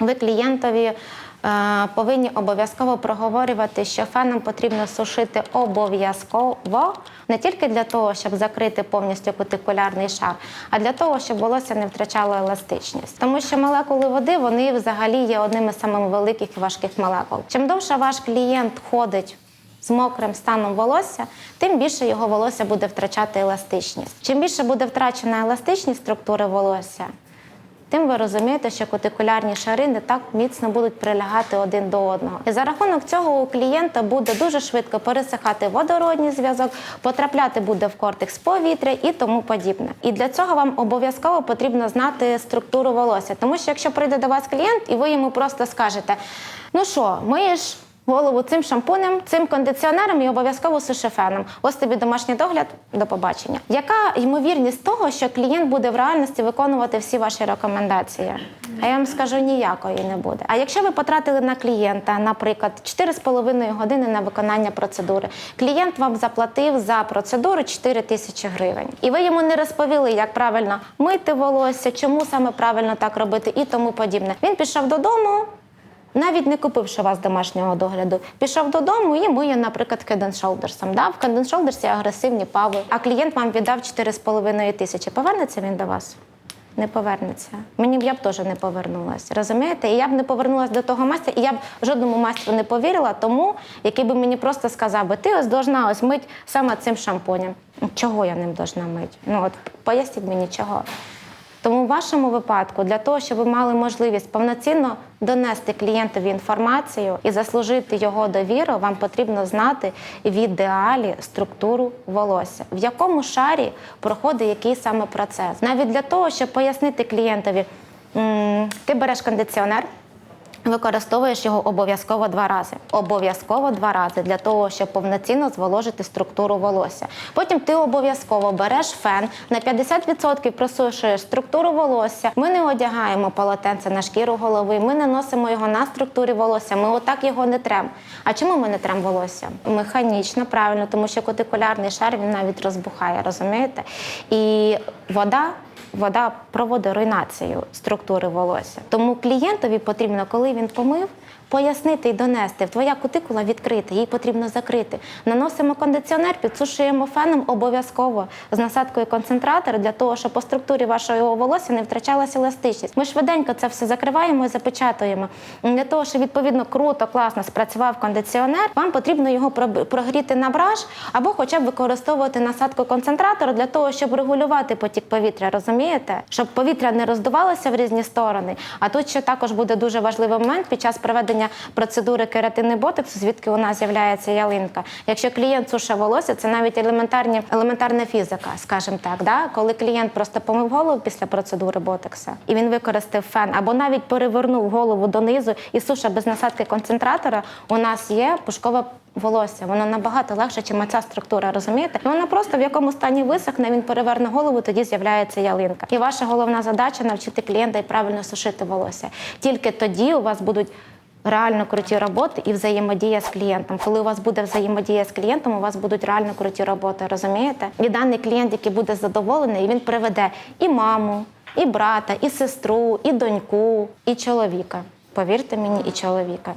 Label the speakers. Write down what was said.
Speaker 1: ви клієнтові е, повинні обов'язково проговорювати, що феном потрібно сушити обов'язково не тільки для того, щоб закрити повністю кутикулярний шар, а для того, щоб волосся не втрачало еластичність. Тому що молекули води вони взагалі є одними з самих великих і важких молекул. Чим довше ваш клієнт ходить з мокрим станом волосся, тим більше його волосся буде втрачати еластичність. Чим більше буде втрачена еластичність структури волосся, тим ви розумієте, що кутикулярні шари не так міцно будуть прилягати один до одного. І за рахунок цього у клієнта буде дуже швидко пересихати водородний зв'язок, потрапляти буде в кортекс повітря і тому подібне. І для цього вам обов'язково потрібно знати структуру волосся. Тому що якщо прийде до вас клієнт і ви йому просто скажете: ну що, миєш голову цим шампунем, цим кондиціонером і обов'язково сушефеном. Ось тобі домашній догляд. До побачення. Яка ймовірність того, що клієнт буде в реальності виконувати всі ваші рекомендації? А я вам скажу, ніякої не буде. А якщо ви потратили на клієнта, наприклад, 4,5 години на виконання процедури, клієнт вам заплатив за процедуру 4 тисячі гривень, і ви йому не розповіли, як правильно мити волосся, чому саме правильно так робити і тому подібне. Він пішов додому. Навіть не купивши вас домашнього догляду, пішов додому і миє, наприклад, Head Shoulders. Да? В Head агресивні пави, а клієнт вам віддав 4,5 тисячі. Повернеться він до вас? Не повернеться. Мені б я б теж не повернулася. Розумієте? І я б не повернулася до того майстра, і я б жодному майстру не повірила, тому який би мені просто сказав би, ти ось должна ось мить саме цим шампунем. Чого я ним должна мити? Ну от поясніть мені чого. Тому в вашому випадку, для того, щоб ви мали можливість повноцінно донести клієнтові інформацію і заслужити його довіру, вам потрібно знати в ідеалі структуру волосся, в якому шарі проходить який саме процес. Навіть для того, щоб пояснити клієнтові, ти береш кондиціонер. Використовуєш його обов'язково два рази. Обов'язково два рази для того, щоб повноцінно зволожити структуру волосся. Потім ти обов'язково береш фен на 50% просушуєш структуру волосся. Ми не одягаємо полотенце на шкіру голови, ми не носимо його на структурі волосся. Ми отак його не трем. А чому ми не трем волосся? Механічно, правильно, тому що кутикулярний шар він навіть розбухає, розумієте? І вода вода проводить руйнацію структури волосся. Тому клієнтові потрібно, коли він помив, пояснити і донести. Твоя кутикула відкрита, її потрібно закрити. Наносимо кондиціонер, підсушуємо феном обов'язково з насадкою концентратора для того, щоб по структурі вашого волосся не втрачалася еластичність. Ми швиденько це все закриваємо і запечатуємо. Для того, щоб відповідно круто, класно спрацював кондиціонер, вам потрібно його прогріти на браш або хоча б використовувати насадку концентратора для того, щоб регулювати потік повітря. Розумієте? Щоб повітря не роздувалося в різні сторони. А тут ще також буде дуже важливий момент під час проведення процедури кератини ботоксу, звідки у нас з'являється ялинка. Якщо клієнт суше волосся, це навіть елементарні елементарна фізика, скажімо так. Да? Коли клієнт просто помив голову після процедури ботокса і він використав фен, або навіть перевернув голову донизу і суша без насадки концентратора, у нас є пушкове волосся. Воно набагато легше, ніж ця структура, розумієте? І вона просто в якому стані висохне, він переверне голову, тоді з'являється ялинка. І ваша головна задача навчити клієнта і правильно сушити волосся. Тільки тоді у вас будуть. Реально круті роботи і взаємодія з клієнтом. Коли у вас буде взаємодія з клієнтом, у вас будуть реально круті роботи, розумієте? І даний клієнт, який буде задоволений, він приведе і маму, і брата, і сестру, і доньку, і чоловіка. Повірте мені, і чоловіка.